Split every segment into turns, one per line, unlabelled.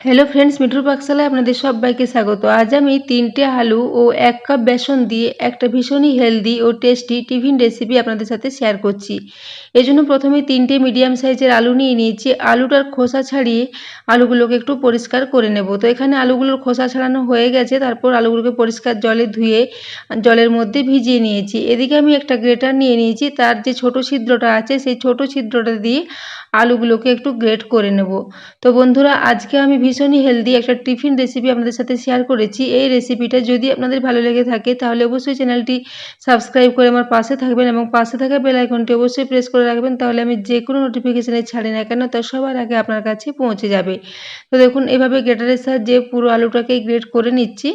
Hello friends মিঠুর পাকশালায় আপনাদের সবাইকে স্বাগত। আজ আমি তিনটে আলু ও এক কাপ বেসন দিয়ে একটা ভীষণই হেলদি ও টেস্টি টিফিন রেসিপি আপনাদের সাথে শেয়ার করছি। এই জন্য প্রথমে তিনটে মিডিয়াম সাইজের আলু নিয়ে নিয়েছি। আলুটার খোসা ছাড়িয়ে আলুগুলোকে একটু পরিষ্কার করে নেব। তো এখানে আলুগুলোর খোসা ছাড়ানো হয়ে গেছে, তারপর আলুগুলোকে পরিষ্কার জলে ধুয়ে, জলের মধ্যে ভিজিয়ে নিয়েছি। এদিকে আমি একটা গ্রেটার নিয়ে নিয়েছি, তার যে ছোট ছিদ্রটা আছে, সেই ছোট ছিদ্রটা দিয়ে আলুগুলোকে একটু গ্রেট করে নেব। তো বন্ধুরা, আজকে আমি ভীষণই হেলদি একটা টিফিন রেসিপি আপনাদের সাথে শেয়ার করেছি। এই রেসিপিটা যদি আপনাদের ভালো লেগে থাকে, তাহলে অবশ্যই চ্যানেলটি সাবস্ক্রাইব করে আমার পাশে থাকবেন এবং পাশে থাকা বেল আইকনটি অবশ্যই প্রেস করে রাখবেন, তাহলে আমি যে কোনো নোটিফিকেশানে ছাড়ি না কেন, তা সবার আগে আপনার কাছে পৌঁছে যাবে। তো দেখুন, এভাবে গ্রেটারের সাহায্যে পুরো আলুটাকে গ্রেট করে নিচ্ছি।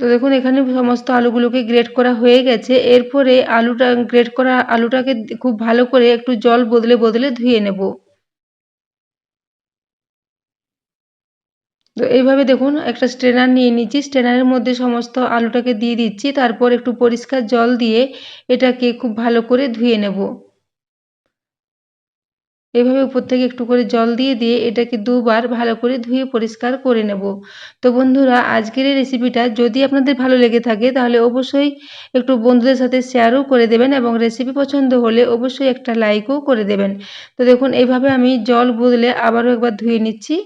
তো দেখুন, এখানে সমস্ত আলুগুলোকে গ্রেট করা হয়ে গেছে। এরপরে আলুটা গ্রেট করা আলুটাকে খুব ভালো করে একটু জল বদলে বদলে ধুয়ে নেব। তো এইভাবে দেখুন, একটা স্ট্রেনার নিয়ে নিচ্ছি। স্ট্রেনারের মধ্যে সমস্ত আলুটাকে দিয়ে দিচ্ছি। তারপর একটু পরিষ্কার জল দিয়ে এটাকে খুব ভালো করে ধুয়ে নেব। এভাবে উপর থেকে একটু করে জল দিয়ে দিয়ে এটাকে দুবার ভালো করে ধুয়ে পরিষ্কার করে নেব। তো বন্ধুরা, আজকের এই রেসিপিটা যদি আপনাদের ভালো লেগে থাকে, তাহলে অবশ্যই একটু বন্ধুদের সাথে শেয়ারও করে দেবেন এবং রেসিপি পছন্দ হলে অবশ্যই একটা লাইকও করে দেবেন। তো দেখুন এইভাবে আমি জল বদলে আবারও একবার ধুয়ে নিচ্ছি।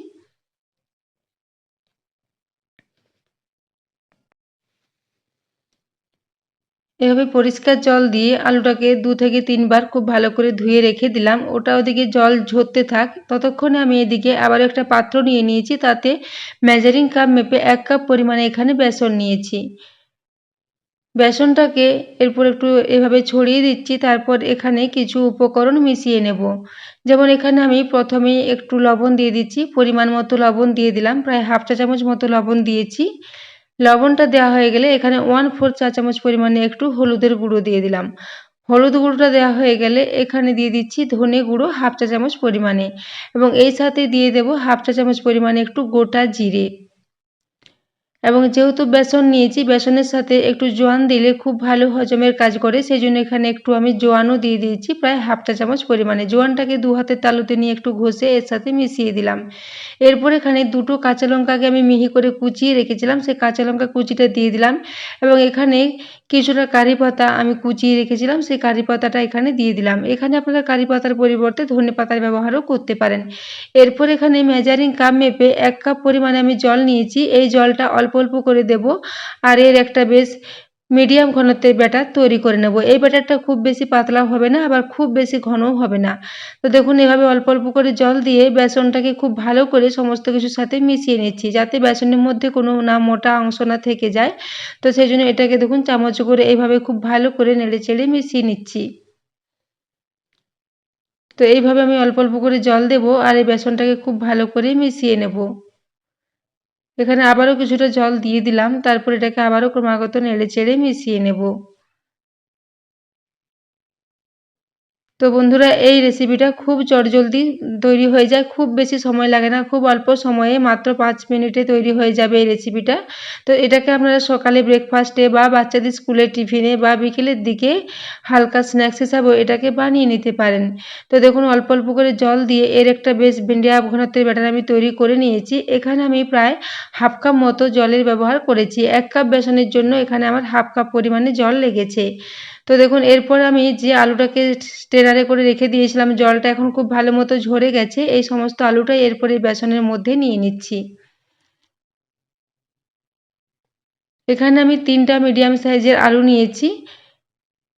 এভাবে পরিষ্কার জল দিয়ে আলুটাকে দু থেকে তিনবার খুব ভালো করে ধুয়ে রেখে দিলাম। ওটা ওদিকে জল ঝরতে থাক। ততক্ষণে আমি এদিকে আবার একটা পাত্র নিয়ে নিয়েছি, তাতে মেজারিং কাপ মেপে এক কাপ পরিমাণে এখানে বেসন নিয়েছি। বেসনটাকে এরপর একটু এভাবে ছড়িয়ে দিচ্ছি, তারপর এখানে কিছু উপকরণ মিশিয়ে নেব। যেমন এখানে আমি প্রথমেই একটু লবণ দিয়ে দিচ্ছি, পরিমাণ মতো লবণ দিয়ে দিলাম, প্রায় হাফ চা চামচ মতো লবণ দিয়েছি। লবণটা দেওয়া হয়ে গেলে এখানে ওয়ান ফোর চা চামচ পরিমাণে একটু হলুদের গুঁড়ো দিয়ে দিলাম। হলুদ গুঁড়োটা দেওয়া হয়ে গেলে এখানে দিয়ে দিচ্ছি ধনে গুঁড়ো হাফ চা চামচ পরিমাণে এবং এই সাথে দিয়ে দেব হাফ চা চামচ পরিমাণে একটু গোটা জিরে। এবং যেহেতু বেসন নিয়েছি, বেসনের সাথে একটু জোয়ান দিলে খুব ভালো হজমের কাজ করে। সেই জন্য এখানে একটু আমি জোয়ানও দিয়ে দিয়েছি, প্রায় হাফ চা চামচ পরিমাণে। জোয়ানটাকে দু হাতের তালুতে নিয়ে একটু ঘষে এর সাথে মিশিয়ে দিলাম। এরপর এখানে দুটো কাঁচা লঙ্কাকে আমি মিহি করে কুচিয়ে রেখেছিলাম। সেই কাঁচা লঙ্কা কুচিটা দিয়ে দিলাম এবং এখানে কিছুটা কারি পাতা আমি কুচিয়ে রেখেছিলাম। সেই কারি পাতাটা এখানে দিয়ে দিলাম। এখানে আপনারা কারি পাতার পরিবর্তে ধনে পাতার ব্যবহারও করতে পারেন। এরপর এখানে মেজারিং কাপ মেপে এক কাপ পরিমাণে আমি জল নিয়েছি। এই জলটা অল্প অল্প অল্প করে দেব। আর এর একটা বেশ মিডিয়াম ঘনত্বের ব্যাটার তৈরি করে নেব। এই ব্যাটারটা খুব বেশি পাতলা হবে না, আবার খুব বেশি ঘনও হবে না। তো দেখুন, এভাবে অল্প অল্প করে জল দিয়ে বেসনটাকে খুব ভালো করে সমস্ত কিছুর সাথে মিশিয়ে নিচ্ছি, যাতে বেসনের মধ্যে কোনো না মোটা অংশ না থেকে যায়। তো সেই জন্য এটাকে দেখুন, চামচ করে এইভাবে খুব ভালো করে নেড়ে চেড়ে মিশিয়ে নিচ্ছি। তো এইভাবে আমি অল্প অল্প করে জল দেব আর এই বেসনটাকে খুব ভালো করে মিশিয়ে নেব। এখানে আবারও কিছুটা জল দিয়ে দিলাম তারপর এটাকে আবারও ক্রমাগত নেড়ে চেড়ে মিশিয়ে নেব। তো বন্ধুরা, এই রেসিপিটা খুব চটজলদি তৈরি হয়ে যায়। খুব বেশি সময় লাগে না, খুব অল্প সময়ে মাত্র পাঁচ মিনিটে তৈরি হয়ে যাবে এই রেসিপিটা তো এটাকে আপনারা সকালে ব্রেকফাস্টে বা বাচ্চাদের স্কুলের টিফিনে বা বিকেলের দিকে হালকা স্ন্যাক্স হিসাবেও এটাকে বানিয়ে নিতে পারেন। তো দেখুন, অল্প অল্প করে জল দিয়ে এর একটা বেশ ভেন্ডিয়া ঘনত্বের ব্যাটার আমি তৈরি করে নিয়েছি। এখানে আমি প্রায় হাফ কাপ মতো জলের ব্যবহার করেছি। এক কাপ বেসনের জন্য এখানে আমার হাফ কাপ পরিমাণে জল লেগেছে। তো দেখুন, এরপর আমি যে আলুটাকে স্টেনারে করে রেখে দিয়েছিলাম, জলটা এখন খুব ভালো মতো ঝরে গেছে, এই সমস্ত আলুটাই এরপরে বেসনের মধ্যে নিয়ে নিচ্ছি। এখানে আমি তিনটা মিডিয়াম সাইজের আলু নিয়েছি।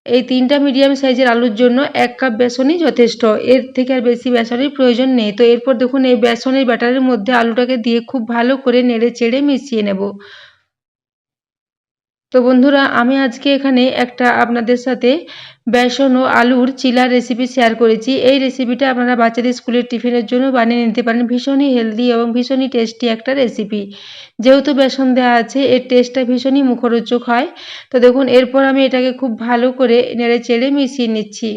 এই তিনটা মিডিয়াম সাইজের আলুর জন্য এক কাপ বেসনই যথেষ্ট, এর থেকে আর বেশি বেসনের প্রয়োজন নেই। তো এরপর দেখুন, এই বেসনের ব্যাটারের মধ্যে আলুটাকে দিয়ে খুব ভালো করে নেড়ে চেড়ে মিশিয়ে নেব। তো বন্ধুরা, আমি আজকে এখানে একটা আপনাদের সাথে বেসন ও আলুর চিলার রেসিপি শেয়ার করেছি। এই রেসিপিটা আপনারা বাচ্চাদের স্কুলের টিফিনের জন্য বানিয়ে নিতে পারেন। ভীষণই হেলদি এবং ভীষণই টেস্টি একটা রেসিপি যেহেতু বেসন দেওয়া আছে, এর টেস্টটা ভীষণই মুখরোচক হয়। তো দেখুন, এরপর আমি এটাকে খুব ভালো করে নেড়ে চেড়ে মিশিয়ে নিচ্ছি।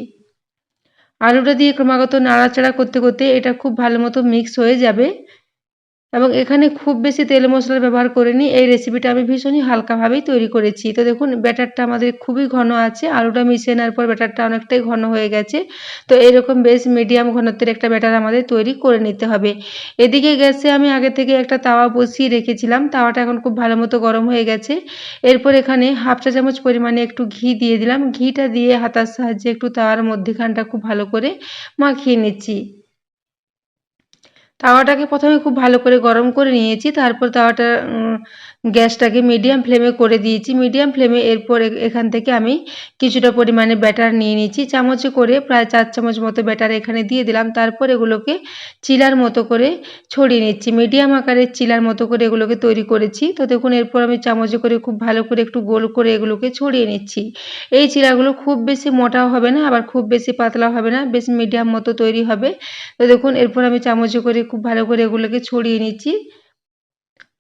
আলুটা দিয়ে ক্রমাগত নাড়াচাড়া করতে করতে এটা খুব ভালো মতো মিক্স হয়ে যাবে। এবং এখানে খুব বেশি তেল মশলা ব্যবহার করিনি। এই রেসিপিটা আমি ভীষণই হালকাভাবেই তৈরি করেছি। তো দেখুন, ব্যাটারটা আমাদের খুবই ঘন আছে। আলুটা মিশিয়ে নেওয়ার পর ব্যাটারটা অনেকটাই ঘন হয়ে গেছে। তো এরকম বেশ মিডিয়াম ঘনত্বের একটা ব্যাটার আমাদের তৈরি করে নিতে হবে। এদিকে গ্যাসে আমি আগে থেকে একটা তাওয়া বসিয়ে রেখেছিলাম। তাওয়াটা এখন খুব ভালো মতো গরম হয়ে গেছে। এরপর এখানে হাফ চা চামচ পরিমাণে একটু ঘি দিয়ে দিলাম। ঘিটা দিয়ে হাতার সাহায্যে একটু তাওয়ার মধ্যেখানটা খুব ভালো করে মাখিয়ে নিচ্ছি। তাওয়াটাকে প্রথমে খুব ভালো করে গরম করে নিয়েছি তারপর তাওয়াটা গ্যাসটাকে মিডিয়াম ফ্লেমে করে দিয়েছি। মিডিয়াম ফ্লেমে এরপর এখান থেকে আমি কিছুটা পরিমাণে ব্যাটার নিয়ে নিয়েছি। চামচে করে প্রায় চার চামচ মতো ব্যাটার এখানে দিয়ে দিলাম। তারপর এগুলোকে চিলার মতো করে ছড়িয়ে নিচ্ছি। মিডিয়াম আকারের চিলার মতো করে এগুলোকে তৈরি করেছি। তো দেখুন, এরপর আমি চামচে করে খুব ভালো করে একটু গোল করে এগুলোকে ছড়িয়ে নিচ্ছি। এই চিলাগুলো খুব বেশি মোটাও হবে না, আবার খুব বেশি পাতলা হবে না, বেশ মিডিয়াম মতো তৈরি হবে। তো দেখুন, এরপর আমি চামচে করে খুব ভালো করে এগুলোকে ছড়িয়ে নিচ্ছি।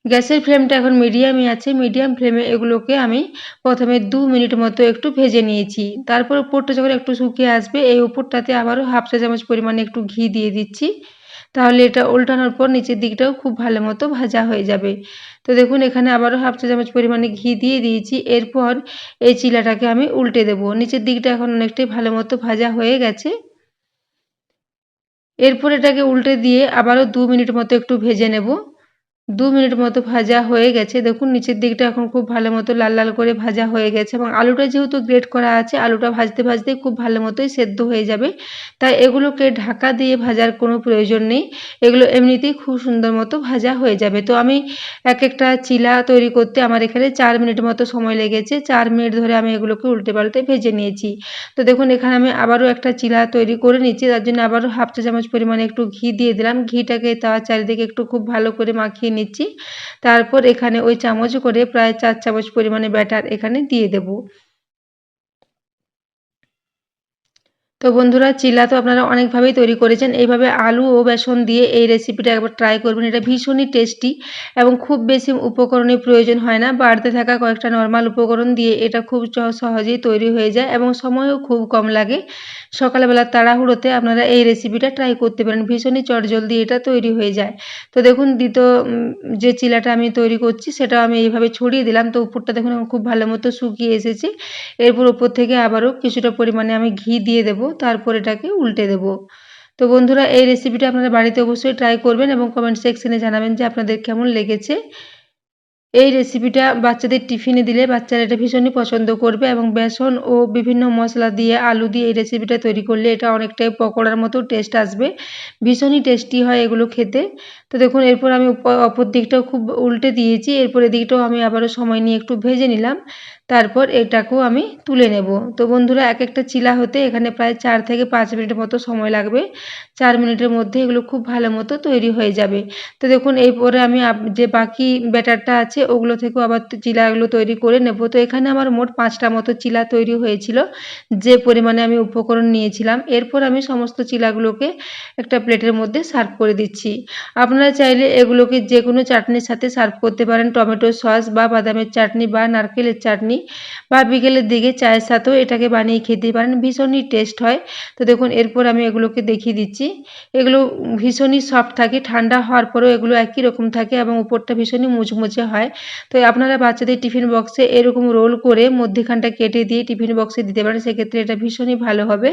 গ্যাসের ফ্লেমটা এখন মিডিয়ামই আছে। মিডিয়াম ফ্লেমে এগুলোকে আমি প্রথমে দু মিনিট মতো একটু ভেজে নিয়েছি। তারপর উপরটা যখন একটু শুকিয়ে আসবে, এই উপরটাতে আবারও হাফ চা চামচ পরিমাণে একটু ঘি দিয়ে দিচ্ছি। তাহলে এটা উল্টানোর পর নিচের দিকটাও খুব ভালো মতো ভাজা হয়ে যাবে। তো দেখুন, এখানে আবারও হাফ চা চামচ পরিমাণে ঘি দিয়ে দিয়েছি। এরপর এই চিলাটাকে আমি উল্টে দেবো। নিচের দিকটা এখন অনেকটাই ভালো মতো ভাজা হয়ে গেছে। এরপর এটাকে উল্টে দিয়ে আবারও দু মিনিট মতো একটু ভেজে নেব। দু মিনিট মতো ভাজা হয়ে গেছে। দেখুন, নিচের দিকটা এখন খুব ভালো মতো লাল লাল করে ভাজা হয়ে গেছে এবং আলুটা যেহেতু গ্রেট করা আছে, আলুটা ভাজতে ভাজতে খুব ভালো মতোই সেদ্ধ হয়ে যাবে। তাই এগুলোকে ঢাকা দিয়ে ভাজার কোনো প্রয়োজন নেই। এগুলো এমনিতেই খুব সুন্দর মতো ভাজা হয়ে যাবে। তো আমি এক একটা চিলা তৈরি করতে আমার এখানে চার মিনিট মতো সময় লেগেছে। চার মিনিট ধরে আমি এগুলোকে উল্টে পাল্টে ভেজে নিয়েছি। তো দেখুন, এখানে আমি আবারও একটা চিলা তৈরি করে নিচ্ছি। তার জন্য আবারও হাফ চা চামচ পরিমাণে একটু ঘি দিয়ে দিলাম। ঘিটাকে তাওয়ার চারিদিকে একটু খুব ভালো করে মাখিয়ে নিচ্ছি। তারপর এখানে ওই চামচ করে প্রায় চার চামচ পরিমাণে ব্যাটার এখানে দিয়ে দেব। তো বন্ধুরা, চিলা তো আপনারা অনেকভাবেই তৈরি করেছেন। এইভাবে আলু ও বেসন দিয়ে এই রেসিপিটা একবার ট্রাই করবেন। এটা ভীষণই টেস্টি এবং খুব বেশি উপকরণের প্রয়োজন হয় না। বাড়তে থাকা কয়েকটা নর্মাল উপকরণ দিয়ে এটা খুব সহজেই তৈরি হয়ে যায় এবং সময়ও খুব কম লাগে। সকালবেলা তাড়াহুড়োতে আপনারা এই রেসিপিটা ট্রাই করতে পারেন। ভীষণই চটজলদি এটা তৈরি হয়ে যায়। তো দেখুন দ্বিতীয় যে চিলাটা আমি তৈরি করছি সেটা আমি এইভাবে ছড়িয়ে দিলাম। তো উপরটা দেখুন খুব ভালো মতো শুকিয়ে এসেছে। এরপর উপর থেকে আবারও কিছুটা পরিমাণে আমি ঘি দিয়ে দেবো। তারপর এটাকে উল্টে দেবো। তো বন্ধুরা, এই রেসিপিটা আপনারা বাড়িতে অবশ্যই ট্রাই করবেন এবং কমেন্ট সেকশনে জানাবেন যে আপনাদের কেমন লেগেছে। এই রেসিপিটা বাচ্চাদের টিফিনে দিলে বাচ্চারা এটা ভীষণই পছন্দ করবে এবং বেসন ও বিভিন্ন মশলা দিয়ে আলু দিয়ে এই রেসিপিটা তৈরি করলে এটা অনেকটাই পকোড়ার মতো টেস্ট আসবে। ভীষণই টেস্টি হয় এগুলো খেতে। তো দেখুন, এরপর আমি অপর দিকটাও খুব উল্টে দিয়েছি। এরপর এদিকটাও আমি আবারও সময় নিয়ে একটু ভেজে নিলাম। তারপর এটাকেও আমি তুলে নেব। তো বন্ধুরা এক একটা চিলা হতে এখানে প্রায় চার থেকে পাঁচ মিনিটের মতো সময় লাগবে। চার মিনিটের মধ্যে এগুলো খুব ভালো মতো তৈরি হয়ে যাবে। তো দেখুন, এরপরে আমি যে বাকি ব্যাটারটা আছে ওগুলো থেকেও আবার চিলাগুলো তৈরি করে নেব। তো এখানে আমার মোট পাঁচটা মতো চিলা তৈরি হয়েছিল, যে পরিমাণে আমি উপকরণ নিয়েছিলাম। এরপর আমি সমস্ত চিলাগুলোকে একটা প্লেটের মধ্যে সার্ভ করে দিচ্ছি। আপনারা চাইলে এগুলোকে যে কোনো চাটনির সাথে সার্ভ করতে পারেন। টমেটো সস বা বাদামের চাটনি বা নারকেলের চাটনি বা বিকেলের দিকে চায়ের সাথেও এটাকে বানিয়ে খেতে পারেন। ভীষণই টেস্ট হয়। তো দেখুন, এরপর আমি এগুলোকে দেখিয়ে দিচ্ছি। এগুলো ভীষণই সফট থাকে, ঠান্ডা হওয়ার পরেও এগুলো একই রকম থাকে এবং উপরটা ভীষণই মুচমুচে হয়। তো আপনারা বাচ্চাদের টিফিন বক্সে এরকম রোল করে মধ্যেখানটা কেটে দিয়ে টিফিন বক্সে দিতে পারেন। সেক্ষেত্রে এটা ভীষণই ভালো হবে।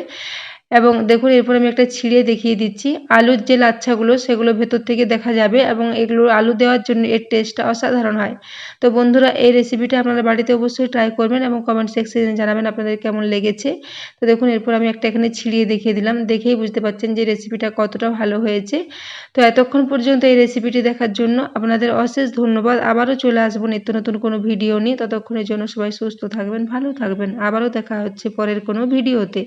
এবং দেখুন, এরপর আমি একটা ছিঁড়ে দেখিয়ে দিচ্ছি। আলুর যে লাচ্ছাগুলো, সেগুলো ভেতর থেকে দেখা যাবে এবং এগুলো আলু দেওয়ার জন্য এর টেস্টটা অসাধারণ হয়। তো বন্ধুরা, এই রেসিপিটা আপনারা বাড়িতে অবশ্যই ট্রাই করবেন এবং কমেন্ট সেকশনে জানাবেন আপনাদের কেমন লেগেছে। তো দেখুন, এরপর আমি একটা এখানে ছিঁড়িয়ে দেখিয়ে দিলাম। দেখেই বুঝতে পারছেন যে রেসিপিটা কতটা ভালো হয়েছে। তো এতক্ষণ পর্যন্ত এই রেসিপিটি দেখার জন্য আপনাদের অশেষ ধন্যবাদ। আবারও চলে আসব নিত্য নতুন কোনো ভিডিও নিয়ে। ততক্ষণের জন্য সবাই সুস্থ থাকবেন, ভালো থাকবেন। আবারও দেখা হচ্ছে পরের কোনো ভিডিওতে